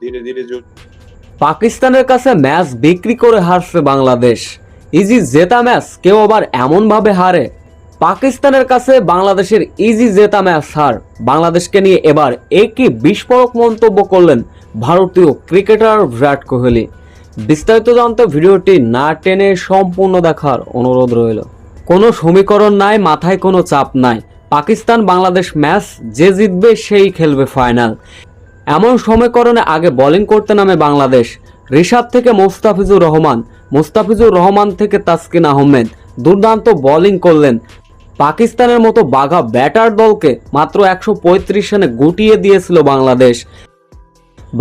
ধীরে ধীরে পাকিস্তানের কাছে ম্যাচ বিক্রি করে হারছে বাংলাদেশ। ইজি জেতা ম্যাচ কেউ আবার এমন ভাবে হারে। পাকিস্তানের কাছে বাংলাদেশের ইজি জেতা ম্যাচ হার। বাংলাদেশকে নিয়ে এবার একই বিস্ফোরক মন্তব্য করলেন ভারতীয় ক্রিকেটার বিরাট কোহলি। বিস্তারিত জানতে ভিডিওটি না টেনে সম্পূর্ণ দেখার অনুরোধ রইল। কোনো সমীকরণ নাই, মাথায় কোনো চাপ নাই। পাকিস্তান বাংলাদেশ ম্যাচ যে জিতবে সেই খেলবে ফাইনাল। এমন সময়করণে আগে বোলিং করতে নামে বাংলাদেশ। ঋষাদ থেকে মোস্তাফিজুর রহমান। মোস্তাফিজুর রহমান থেকে তাসকিন আহমেদ। দুর্দান্ত বোলিং করলেন। পাকিস্তানের মতো বাঘা ব্যাটার দলকে মাত্র একশো পঁয়ত্রিশ রানে গুটিয়ে দিয়েছিল বাংলাদেশ।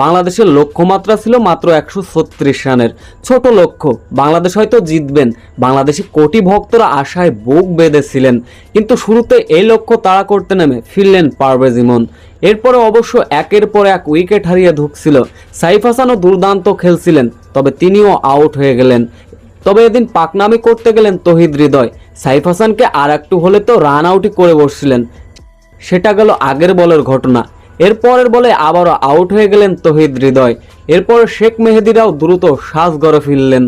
বাংলাদেশের লক্ষ্যমাত্রা ছিল মাত্র একশো ছত্রিশ রানের। ছোট লক্ষ্য, বাংলাদেশ হয়তো জিতবেন। বাংলাদেশি কোটি ভক্তরা আশায় বুক বেঁধেছিলেন। কিন্তু শুরুতে এই লক্ষ্য তাড়া করতে নেমে ফিরলেন পারভেজ ইমন। এরপরে অবশ্য একের পর এক উইকেট হারিয়ে ঢুকছিল সাইফ হাসানও দুর্দান্ত খেলছিলেন, তবে তিনিও আউট হয়ে গেলেন। তবে এদিন পাকনামি করতে গেলেন তহিদ হৃদয়। সাইফ হাসানকে আর একটু হলে তো রান আউটই করে বসছিলেন। সেটা গেল আগের বলের ঘটনা। এরপরের বলে আবারও আউট হয়ে গেলেন তহিদ হৃদয়। এরপর শেখ মেহেদিরাও দ্রুত শ্বাস গড়ে ফিরলেন।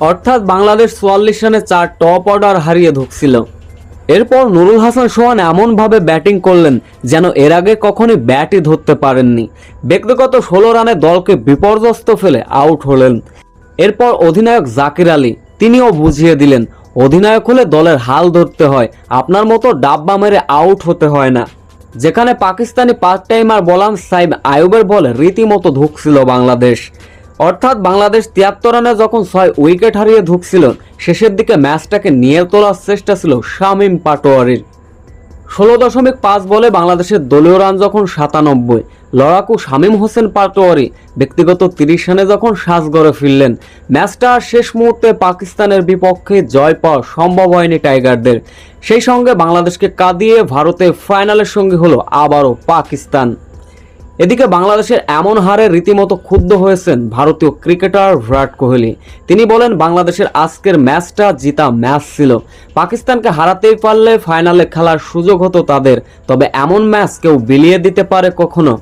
অর্থাৎ বাংলাদেশ চুয়াল্লিশ রানে চার টপ অর্ডার হারিয়ে ঢুকছিল এরপর নুরুল হাসান সোহান এমনভাবে ব্যাটিং করলেন যেন এর আগে কখনই ব্যাটই ধরতে পারেননি। ব্যক্তিগত ষোলো রানে দলকে বিপর্যস্ত ফেলে আউট হলেন। এরপর অধিনায়ক জাকির আলী, তিনিও বুঝিয়ে দিলেন, অধিনায়ক হলে দলের হাল ধরতে হয়, আপনার মতো ডাব্বা মেরে আউট হতে হয় না। যেখানে পাকিস্তানি পার্ট টাইমার বলাম সাইব আয়ুবের বলে রীতিমতো ধুকছিল বাংলাদেশ। অর্থাৎ বাংলাদেশ তিয়াত্তর রানে যখন ছয় উইকেট হারিয়ে ঢুকছিল শেষের দিকে ম্যাচটাকে নিয়ে তোলার চেষ্টা ছিল শামিম পাটোয়ারির। ষোলো দশমিক পাঁচ বলে বাংলাদেশের দলীয় রান যখন সাতানব্বই লড়াকু শামীম হোসেন পাটোয়ারি ব্যক্তিগত তিরিশ রানে যখন শ্বাস গড়ে ফিরলেন, ম্যাচটা শেষ মুহূর্তে পাকিস্তানের বিপক্ষে জয় পাওয়া সম্ভব হয়নি টাইগারদের। সেই সঙ্গে বাংলাদেশকে কাঁদিয়ে ভারতে ফাইনালের সঙ্গে হলো আবারও পাকিস্তান। এদিকে বাংলাদেশের এমন হারে রীতিমতো ক্ষুব্ধ হয়েছেন ভারতীয় ক্রিকেটার বিরাট কোহলি। তিনি বলেন, বাংলাদেশের আজকের ম্যাচটা জিতা ম্যাচ ছিল। পাকিস্তানকে হারাতেই পারলে ফাইনালে খেলার সুযোগ হতো তাদের, তবে এমন ম্যাচ কেউ বিলিয়ে দিতে পারে কখনো।